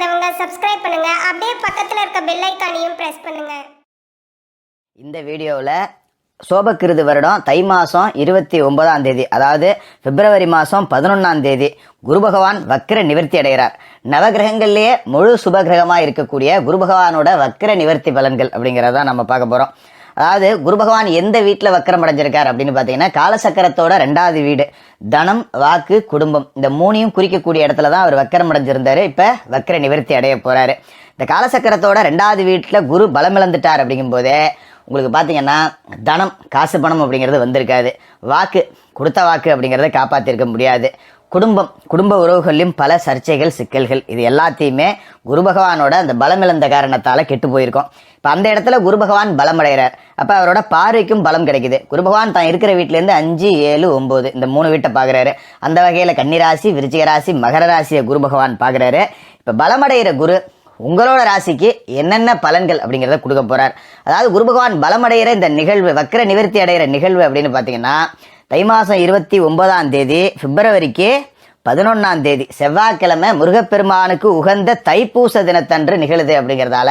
Subscribe பண்ணுங்க. அப்படியே பக்கத்தில் இருக்க பெல் ஐக்கானையும் பிரஸ் பண்ணுங்க. இந்த வீடியோவில் சோபக்கிருது வருடம் தை மாதம் இருபத்தி ஒன்பதாம் தேதி அதாவது பிப்ரவரி மாதம் பதினொன்றாம் தேதி குரு பகவான் வக்கிர நிவர்த்தி அடைகிறார். நவகிரகங்கள்லேயே முழு சுபகிரகமாக இருக்கக்கூடிய குரு பகவானோட வக்கிர நிவர்த்தி பலன்கள் அப்படிங்கிறத நம்ம பார்க்க போகிறோம் அதாவது குரு பகவான் எந்த வீட்டில் வக்கரம் அடைஞ்சிருக்கார் அப்படின்னு பார்த்தீங்கன்னா காலசக்கரத்தோட ரெண்டாவது வீடு. தனம் வாக்கு குடும்பம். இந்த மூணையும் குறிக்கக்கூடிய இடத்துல தான் அவர் வக்கரம் அடைஞ்சிருந்தாரு. இப்போ வக்கர நிவர்த்தி அடைய போகிறாரு இந்த காலசக்கரத்தோட ரெண்டாவது வீட்டில் குரு பலமிழந்துட்டார் அப்படிங்கும்போதே உங்களுக்கு பார்த்தீங்கன்னா தனம் காசு பணம் அப்படிங்கிறது வந்திருக்காது. வாக்கு கொடுத்த வாக்கு அப்படிங்கிறத காப்பாற்றிருக்க முடியாது. குடும்பம் குடும்ப உறவுகளிலும் பல சர்ச்சைகள் சிக்கல்கள் இது எல்லாத்தையுமே குரு பகவானோட அந்த பலம் இழந்த காரணத்தால் கெட்டு போயிருக்கோம். இப்போ அந்த இடத்துல குரு பகவான் பலம் அடைகிறார். அப்போ அவரோட பார்வைக்கும் பலம் கிடைக்குது. குரு பகவான் தான் இருக்கிற வீட்டிலேருந்து அஞ்சு ஏழு ஒம்பது இந்த மூணு வீட்டை பார்க்குறாரு. அந்த வகையில் கன்னிராசி விருச்சிக ராசி மகர ராசியை குரு பகவான் பார்க்குறாரு. இப்போ பலமடைகிற குரு உங்களோட ராசிக்கு என்னென்ன பலன்கள் அப்படிங்கிறத கொடுக்க போறார். அதாவது குரு பகவான் பலமடைகிற இந்த நிகழ்வு வக்கர நிவர்த்தி அடைகிற நிகழ்வு அப்படின்னு பார்த்தீங்கன்னா தை மாதம் இருபத்தி ஒன்பதாம் தேதி பிப்ரவரிக்கு பதினொன்றாம் தேதி செவ்வாய்க்கிழமை முருகப்பெருமானுக்கு உகந்த தைப்பூச தினத்தன்று நிகழுது அப்படிங்கிறதால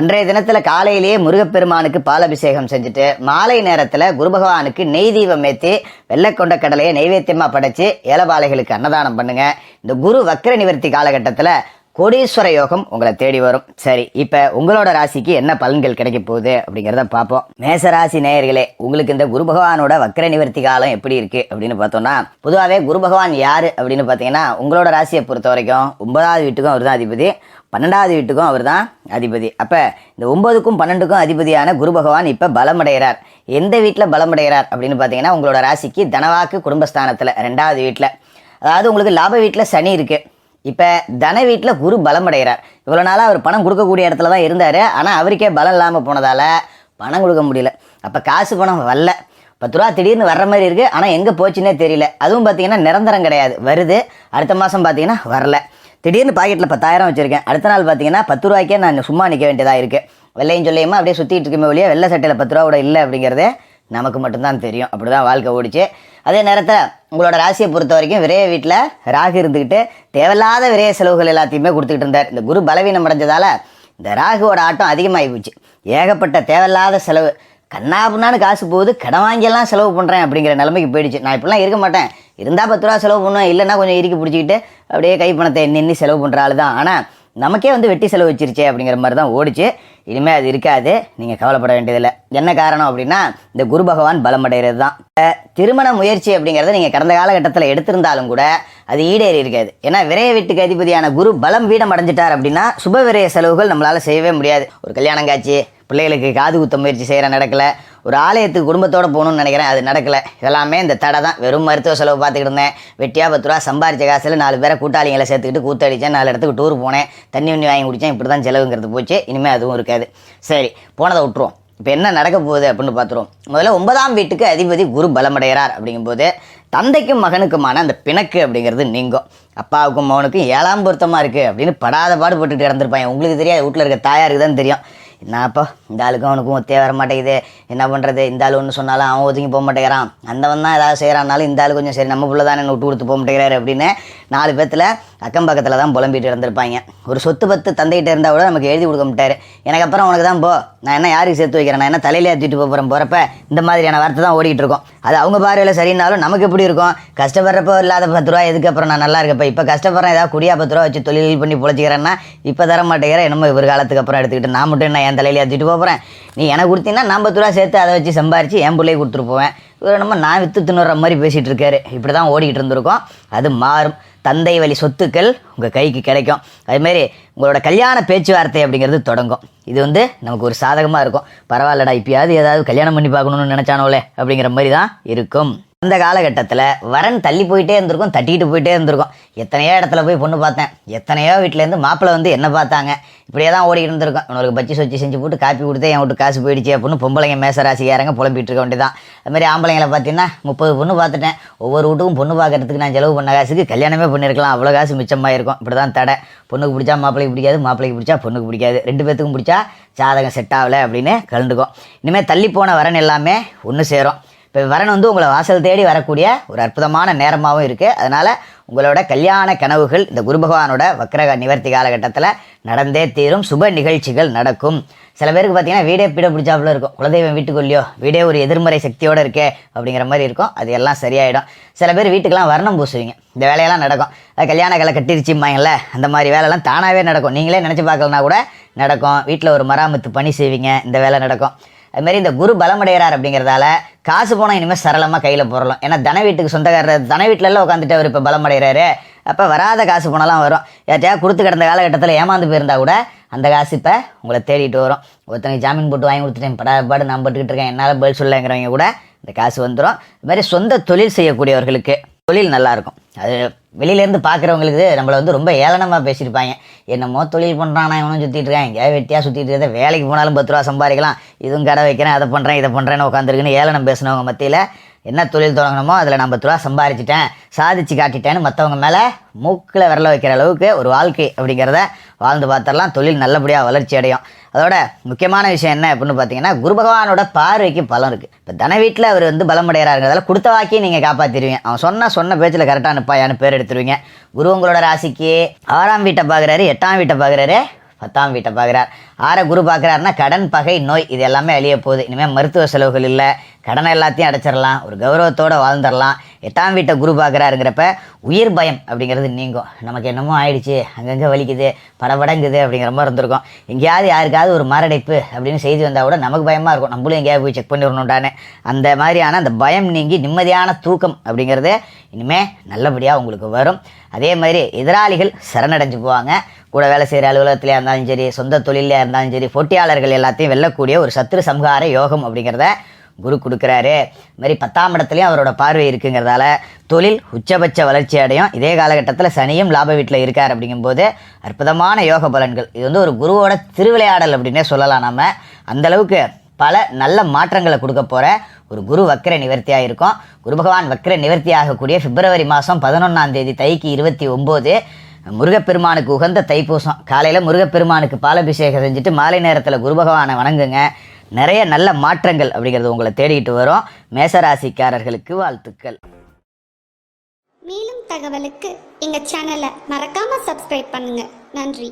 அன்றைய தினத்தில் காலையிலேயே முருகப்பெருமானுக்கு பாலபிஷேகம் செஞ்சுட்டு மாலை நேரத்தில் குரு பகவானுக்கு நெய் தீபம் ஏற்றி வெள்ளைக்கொண்ட கடலையை நைவேத்தியமாக படைச்சி ஏலபாளைகளுக்கு அன்னதானம் பண்ணுங்க. இந்த குரு வக்கர நிவர்த்தி காலகட்டத்தில் கோடீஸ்வர யோகம் உங்களை தேடி வரும். சரி இப்போ உங்களோட ராசிக்கு என்ன பலன்கள் கிடைக்க போகுது அப்படிங்கிறத பார்ப்போம். மேசராசி நேயர்களே உங்களுக்கு இந்த குரு பகவானோட வக்கர நிவர்த்தி காலம் எப்படி இருக்கு அப்படின்னு பார்த்தோம்னா பொதுவாகவே குரு பகவான் யாரு அப்படின்னு பார்த்தீங்கன்னா உங்களோட ராசியை பொறுத்த வரைக்கும் ஒன்பதாவது வீட்டுக்கும் அவர் தான் அதிபதி பன்னெண்டாவது வீட்டுக்கும் அவர் தான் அதிபதி. அப்போ இந்த ஒன்பதுக்கும் பன்னெண்டுக்கும் அதிபதியான குரு பகவான் இப்போ பலமடைகிறார். எந்த வீட்டில் பலமடைகிறார் அப்படின்னு பார்த்தீங்கன்னா உங்களோட ராசிக்கு தனவாக்கு குடும்பஸ்தானத்தில் ரெண்டாவது வீட்டில். அதாவது உங்களுக்கு லாப வீட்டில் சனி இருக்குது இப்போ தன வீட்டில் குரு பலம் அடைகிறார் இவ்வளோ நாளாக அவர் பணம் கொடுக்கக்கூடிய இடத்துல தான் இருந்தார். ஆனால் அவருக்கே பலம் இல்லாமல் போனதால் பணம் கொடுக்க முடியல. அப்போ காசு பணம் வரல. பத்து ரூபா திடீர்னு வர்ற மாதிரி இருக்குது ஆனால் எங்கே போச்சுன்னே தெரியல. அதுவும் பார்த்தீங்கன்னா நிரந்தரம் கிடையாது. வருது. அடுத்த மாதம் பார்த்தீங்கன்னா வரல. திடீர்னு பாக்கெட்டில் பத்தாயிரம் வச்சுருக்கேன். அடுத்த நாள் பார்த்தீங்கன்னா பத்து ரூபாய்க்கே நான் சும்மா நிற்க வேண்டியதாக இருக்குது வெள்ளையும் சொல்லியுமா அப்படியே சுற்றிட்டு இருக்குமே ஒழிய வெள்ளை சட்டையில் பத்து ரூபா கூட இல்லை அப்படிங்கிறதே நமக்கு மட்டும்தான் தெரியும். அப்படி தான் வாழ்க்கை ஓடிச்சு. அதே நேரத்தில் உங்களோட ராசியை பொறுத்த வரைக்கும் விரைய வீட்டில் ராகு இருந்துக்கிட்டு தேவையில்லாத விரைய செலவுகள் எல்லாத்தையுமே கொடுத்துக்கிட்டு இருந்தார். இந்த குரு பலவீனம் அடைஞ்சதால் இந்த ராகுவோட ஆட்டம் அதிகமாகி போச்சு. ஏகப்பட்ட தேவையில்லாத செலவு. கண்ணாப்புண்ணான்னு காசு போகுது கடன் வாங்கியெல்லாம் செலவு பண்ணுறேன் அப்படிங்கிற நிலைமைக்கு போயிடுச்சு. நான் இப்படிலாம் இருக்க மாட்டேன். இருந்தால் பத்து ரூபா செலவு பண்ணுவேன் இல்லைன்னா கொஞ்சம் இறுக்கி பிடிச்சிக்கிட்டு அப்படியே கை பணத்தை எண்ணி செலவு பண்ணுற ஆள் தான் ஆனால் நமக்கே வந்து வெட்டி செலவு வச்சிருச்சே அப்படிங்கிற மாதிரி தான் ஓடிச்சு. இனிமேல் அது இருக்காது. நீங்கள் கவலைப்பட வேண்டியதில்லை. என்ன காரணம் அப்படின்னா இந்த குரு பகவான் பலமடைகிறது தான். திருமண முயற்சி அப்படிங்கிறத நீங்கள் கடந்த காலகட்டத்தில் எடுத்திருந்தாலும் கூட அது ஈடேறி இருக்காது. ஏன்னா விரைய வீட்டுக்கு அதிபதியான குரு பலம் வீடம் அடைஞ்சிட்டார் அப்படின்னா சுப விரைய செலவுகள் நம்மளால் செய்யவே முடியாது. ஒரு கல்யாணம் காட்சி பிள்ளைகளுக்கு காது குத்த முயற்சி செய்கிற நடக்கல ஒரு ஆலயத்துக்கு குடும்பத்தோடு போகணும்னு நினைக்கிறேன். அது நடக்கலை. இதெல்லாமே இந்த தடை தான். வெறும் மருத்துவ செலவு பார்த்துக்கிட்டு இருந்தேன். வெட்டியா பத்து ரூபா சம்பாரிச்ச காசில் நாலு பேரை கூட்டாளிகளை சேர்த்துக்கிட்டு கூத்தடிச்சேன் நாலு இடத்துக்கு டூர் போனேன். தண்ணி வண்ணி வாங்கி குடித்தேன் இப்படி தான் செலவுங்கிறது போச்சு. இனிமேல் அதுவும் இருக்காது. சரி போனதை விட்டுருவோம். இப்போ என்ன நடக்க போகுது அப்படின்னு பார்த்துருவோம். முதல்ல ஒன்பதாம் வீட்டுக்கு அதிபதி குரு பலமடைகிறார் அப்படிங்கும்போது தந்தைக்கும் மகனுக்குமான அந்த பிணக்கு அப்படிங்கிறது நீங்கும். அப்பாவுக்கும் மகனுக்கும் ஏழாம் பொருத்தமாக இருக்குது அப்படின்னு படாத பாடுபட்டுட்டு இறந்துருப்பாங்க உங்களுக்கு தெரியாது. வீட்டில் இருக்க தாயாருக்கு தான் தெரியும். என்னப்பா? இந்த ஆளுக்கும் அவனுக்கும் ஒத்தே வர மாட்டேங்குது. என்ன பண்ணுறது இந்த ஆள் ஒன்று சொன்னாலும் அவன் ஒதுங்கி போக மாட்டேங்கிறான். அந்தவன் தான் ஏதாவது செய்கிறானாலும் இந்த ஆள் கொஞ்சம் சரி நம்ம பிள்ளை தான் விட்டு கொடுத்து போக மாட்டேங்கிறாரு அப்படின்னு நாலு பேர்த்தில் அக்கம் பக்கத்தில் தான் புலம்பிட்டு இருந்திருப்பாங்க. ஒரு சொத்து பத்து தந்தைகிட்ட இருந்தால் கூட நமக்கு எழுதி கொடுக்க மாட்டார். எனக்கு அப்புறம் உனக்கு தான் போ. நான் என்ன யாருக்கு சேர்த்து வைக்கிறேன்? நான் என்ன தலையிலே ஏற்றிட்டு போக போகிறேன் போகிறப்ப இந்த மாதிரியான வார்த்தை தான் ஓடிட்டு இருக்கோம். அது அவங்க பார்வையில் சரினாலும் நமக்கு எப்படி இருக்கும்? கஷ்டப்படுறப்போ இல்லாத பத்து ரூபா எதுக்கு? அப்புறம் நான் நல்லா இருக்கப்போ இப்போ கஷ்டப்படுறேன் ஏதாவது குடியா பத்து ரூபா வச்சு தொழில் பண்ணி பொழைச்சிக்கிறேன்னா இப்போ தர மாட்டேங்கிறேன் என்னமோ இவர் காலத்துக்கு அப்புறம் எடுத்துக்கிட்டு நான் மட்டும் என்ன என் தலையில ஏற்றிட்டு போகிறேன் நீ எனக்கு கொடுத்தீங்கன்னா நான் பத்து ரூபா சேர்த்து அதை வச்சு சம்பாரித்து என் பிள்ளையை கொடுத்துட்டு போவேன். இவர் நம்ம நான் வித்து தின்னுற மாதிரி பேசிகிட்டு இருக்காரு. இப்படி தான் ஓடிக்கிட்டு இருந்திருக்கோம். அது மாறும். தந்தை வழி சொத்துக்கள் உங்கள் கைக்கு கிடைக்கும். அதுமாரி உங்களோட கல்யாண பேச்சுவார்த்தை அப்படிங்கிறது தொடங்கும். இது வந்து நமக்கு ஒரு சாதகமாக இருக்கும். பரவாயில்லடா இப்பயாவது ஏதாவது கல்யாணம் பண்ணி பார்க்கணுன்னு நினச்சானோலே அப்படிங்கிற மாதிரி தான் இருக்கும். அந்த காலகட்டத்தில் வரன் தள்ளி போயிட்டே இருந்திருக்கும் தட்டிட்டு போயிட்டே இருந்திருக்கும். எத்தனையோ இடத்துல போய் பொண்ணு பார்த்தேன். எத்தனையோ வீட்டிலேருந்து மாப்பிள்ளை வந்து என்ன பார்த்தாங்க? இப்படியே தான் ஓடிக்கிட்டு இருந்திருக்கும். இவனுக்கு பச்சி சொச்சி செஞ்சு போட்டு காப்பி கொடுத்து என் விட்டு காசு போயிடுச்சு அப்படின்னு பொம்பளைங்க மேசராசிக்காரங்க புலம்பிட்டு இருக்க வேண்டியதான் அதுமாதிரி ஆம்பளைங்களை பார்த்தீங்கன்னா முப்பது பொண்ணு பார்த்துட்டேன். ஒவ்வொரு வீட்டுக்கும் பொண்ணு பார்க்கறதுக்கு நான் செலவு பண்ண காசுக்கு கல்யாணமே பண்ணியிருக்கலாம் அவ்வளோ காசு மிச்சமாக இருக்கும். இப்படி தான் தடை. பொண்ணுக்கு பிடிச்சா மாப்பிள்ளைக்கு பிடிக்காது மாப்பிள்ளைக்கு பிடிச்சா பொண்ணுக்கு பிடிக்காது. ரெண்டு பேத்துக்கும் பிடிச்சா ஜாதகம் செட் ஆகலை அப்படின்னு கலந்துக்கும். இனிமேல் தள்ளி போன வரன் எல்லாமே ஒன்று சேரும். இப்போ வரன் வந்து உங்களை வாசல் தேடி வரக்கூடிய ஒரு அற்புதமான நேரமாகவும் இருக்குது அதனால் உங்களோட கல்யாண கனவுகள் இந்த குரு பகவானோட வக்ரக நிவர்த்தி காலகட்டத்தில் நடந்தே தீரும். சுப நிகழ்ச்சிகள் நடக்கும். சில பேருக்கு பார்த்தீங்கன்னா வீடே பீட பிடிச்சாப்புல இருக்கும். குலதெய்வம் வீட்டுக்குள்ளேயோ வீடே ஒரு எதிர்மறை சக்தியோடு இருக்கே அப்படிங்கிற மாதிரி இருக்கும். அது எல்லாம் சரியாயிடும். சில பேர் வீட்டுக்கெல்லாம் வர்ணம் பூசுவீங்க. இந்த வேலையெல்லாம் நடக்கும். கல்யாண கலை கட்டிருச்சும்பாங்கல்ல அந்த மாதிரி வேலைலாம் தானாகவே நடக்கும். நீங்களே நினச்சி பார்க்கலனா கூட நடக்கும். வீட்டில் ஒரு மராமத்து பணி செய்வீங்க இந்த வேலை நடக்கும். அது மாதிரி இந்த குரு பலமடைகிறார் அப்படிங்கிறதால காசு போனால் இனிமேல் சரளமாக கையில் போடலாம் ஏன்னா தன வீட்டுக்கு சொந்தக்காரர் தன வீட்டிலலாம் உட்காந்துட்டு அவர் இப்போ பலமடைகிறாரு. அப்போ வராத காசு போனாலாம் வரும். யார்ட்டையா கொடுத்து கிடந்த காலகட்டத்தில் ஏமாந்து போயிருந்தா கூட அந்த காசு இப்போ உங்களை தேடிட்டு வரும். ஒருத்தனுக்கு ஜாமீன் போட்டு வாங்கி கொடுத்துட்டேன் படா பாடு நான் பட்டுக்கிட்டு இருக்கேன் என்னால் பதில் சொல்லங்கிறவங்க கூட இந்த காசு வந்துடும் இது மாதிரி சொந்த தொழில் செய்யக்கூடியவர்களுக்கு தொழில் நல்லாயிருக்கும் அது வெளியிலேருந்து பார்க்குறவங்களுக்கு நம்மளை வந்து ரொம்ப ஏளனமாக பேசியிருப்பாங்க. என்னமோ தொழில் பண்ணுறான் இவனும் சுற்றிட்டு இருக்கேன். எங்கேயாவது வெட்டியாக சுற்றிட்டு இருக்கேன் வேலைக்கு போனாலும் பத்து ரூபா சம்பாதிக்கலாம். இதுவும் கடை வைக்கிறேன் அதை பண்ணுறேன் இதை பண்ணுறேன்னு உட்காந்துருக்குன்னு ஏளனம் பேசினவங்க மத்தியில் என்ன தொழில் தொடங்கணுமோ அதில் நான் பத்து ரூபா சம்பாரிச்சிட்டேன் சாதிச்சு காட்டிட்டேன்னு மற்றவங்க மேலே மூக்கில் விரல வைக்கிற அளவுக்கு ஒரு வாழ்க்கை அப்படிங்கிறத வாழ்ந்து பார்த்தரலாம் தொழில் நல்லபடியாக வளர்ச்சி அடையும். அதோட முக்கியமான விஷயம் என்ன அப்படின்னு பார்த்தீங்கன்னா குரு பகவானோட பார்வைக்கு பலம் இருக்குது இப்போ தன வீட்டில் அவர் வந்து பலமடைகிறாருங்கிறதால கொடுத்த வாக்கியை நீங்கள் காப்பாற்றிடுவீங்க அவன் சொன்ன சொன்ன பேச்சில் கரெக்டாக அனுப்பாயான்னு பேர் எடுத்துருவீங்க. குரு உங்களோட ராசிக்கு ஆறாம் வீட்டை பார்க்குறாரு எட்டாம் வீட்டை பார்க்குறாரு பத்தாம் வீட்டை பார்க்குறார். ஆறை குரு பார்க்குறாருன்னா கடன் பகை நோய் இது எல்லாமே அழிய போகுது. இனிமேல் மருத்துவ செலவுகள் இல்லை. கடனை எல்லாத்தையும் அடைச்சிடலாம் ஒரு கௌரவத்தோடு வாழ்ந்துடலாம். எட்டாம் வீட்டை குரு பார்க்குறாருங்கிறப்ப உயிர் பயம் அப்படிங்கிறது நீங்கும். நமக்கு என்னமோ ஆயிடுச்சு அங்கங்கே வலிக்குது படபடங்குது அப்படிங்கிற மாதிரி இருந்திருக்கும். எங்கேயாவது யாருக்காவது ஒரு மரடைப்பு அப்படின்னு செய்தி வந்தால் கூட நமக்கு பயமாக இருக்கும். நம்மளும் எங்கேயாவது போய் செக் பண்ணி வரணுண்டானே அந்த மாதிரியான அந்த பயம் நீங்கி நிம்மதியான தூக்கம் அப்படிங்கிறது இனிமேல் நல்லபடியாக உங்களுக்கு வரும். அதே மாதிரி எதிராளிகள் சரணடைஞ்சு போவாங்க. கூட வேலை செய்கிற அலுவலகத்திலே இருந்தாலும் சரி சொந்த தொழிலே இருந்தாலும் சரி போட்டியாளர்கள் எல்லாத்தையும் வெல்லக்கூடிய ஒரு சத்துரு சம்ஹார யோகம் அப்படிங்கிறத குரு கொடுக்குறாரு. இது மாதிரி பத்தாம் இடத்துலையும் அவரோட பார்வை இருக்குங்கிறதால தொழில் உச்சபட்ச வளர்ச்சி அடையும். இதே காலகட்டத்தில் சனியும் லாப வீட்டில் இருக்கார் அப்படிங்கும்போது அற்புதமான யோக பலன்கள். இது வந்து ஒரு குருவோட திருவிளையாடல் அப்படின்னே சொல்லலாம் நம்ம அந்தளவுக்கு பல நல்ல மாற்றங்களை கொடுக்க போகிற ஒரு குரு வக்கர நிவர்த்தியாக இருக்கும். குரு பகவான் வக்கர நிவர்த்தி ஆகக்கூடிய பிப்ரவரி மாதம் பதினொன்றாம் தேதி தைக்கு இருபத்தி ஒம்போது. முருகப்பெருமானுக்கு உகந்த தைப்பூசம். காலையில் முருகப்பெருமானுக்கு பாலபிஷேகம் செஞ்சுட்டு மாலை நேரத்தில் குரு பகவானை வணங்குங்க. நிறைய நல்ல மாற்றங்கள் அப்படிங்கிறது உங்களை தேடிக்கிட்டு வரும். மேசராசிக்காரர்களுக்கு வாழ்த்துக்கள். மேலும் தகவலுக்கு எங்கள் சேனலை மறக்காமல் சப்ஸ்கிரைப் பண்ணுங்கள் நன்றி.